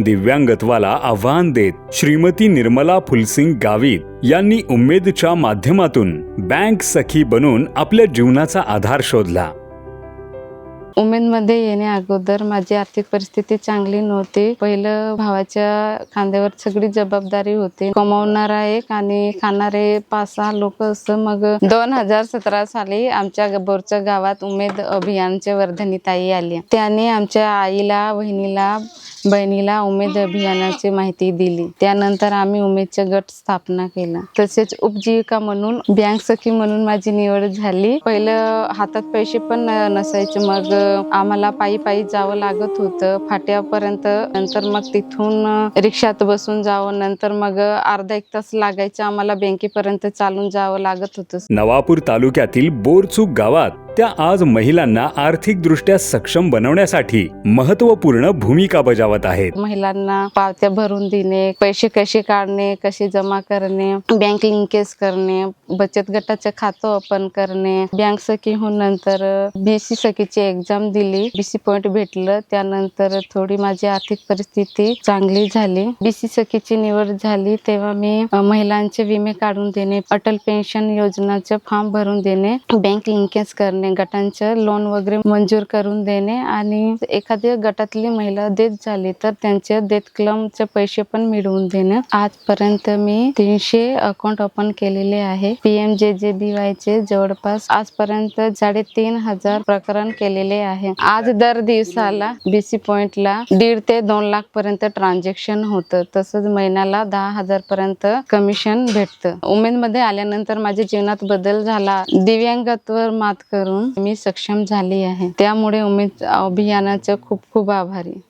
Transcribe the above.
दिव्यांगत्वाला आव्हान देत श्रीमती निर्मला फुलसिंग गावित यांनी उमेदच्या माध्यमातून बँक सखी बनून आपल्या जीवनाचा आधार शोधला. उमेदमध्ये येण्या अगोदर माझी आर्थिक परिस्थिती चांगली नव्हती. पहिलं भावाच्या खांद्यावर सगळी जबाबदारी होती. कमावणारा एक आणि खाणारे पाच सहा लोक असं मग दोन हजार सतरा साली आमच्या बोरच्या गावात उमेद अभियानच्या वर्धनी ताई आली. त्याने आमच्या आईला बहिणीला बहिणीला उमेद अभियानाची माहिती दिली. त्यानंतर आम्ही उमेदचा गट स्थापना केला. तसेच उपजीविका म्हणून बँक सखी म्हणून माझी निवड झाली. पहिलं हातात पैसे पण नसायचे. मग आम्हाला पायी पायी जावं लागत होतं. फाट्यापर्यंत नंतर मग तिथून रिक्षात बसून जावं. नंतर मग अर्धा एक तास लागायचं. आम्हाला बँकेपर्यंत चालून जावं लागत होतं. नवापूर तालुक्यातील बोरचूक गावात त्या आज महिलांना आर्थिकदृष्ट्या सक्षम बनवण्यासाठी महत्त्वपूर्ण भूमिका बजावत आहेत. महिलांना पावत्या भरून देणे पैसे कसे काढणे कसे जमा करणे बँक लिंकेज करणे बचत गटाचं खातं ओपन करणे. बँक सखी होऊन नंतर बीसी सखीची एक्झाम दिली. बीसी पॉईंट भेटलं. त्यानंतर थोडी माझी आर्थिक परिस्थिती चांगली झाली. बीसी सखीची निवड झाली. तेव्हा मी महिलांचे विमे काढून देणे अटल पेन्शन योजनाचे फॉर्म भरून देणे बँक लिंकेज करणे गटांचं लोन वगैरे मंजूर करून देणे आणि एखाद्या गटातली महिला देत झाली तर त्यांचे देत क्लमचे पैसे पण मिळवून देणे. आजपर्यंत मी तीनशे अकाउंट ओपन केलेले आहे. पीएम जे जे बी वाय चे जवळपास आजपर्यंत साडेतीन हजार प्रकरण केलेले आहे. आज दर दिवसाला बीसी पॉइंटला दीड ते दोन लाख पर्यंत ट्रान्झॅक्शन होतं. तसंच महिन्याला दहा हजार पर्यंत कमिशन भेटतं. उमेदमध्ये आल्यानंतर माझ्या जीवनात बदल झाला. दिव्यांगत्वर मात करून करून मी सक्षम झाली आहे. त्यामुळे उमेद अभियानाचं खूप खूप आभारी.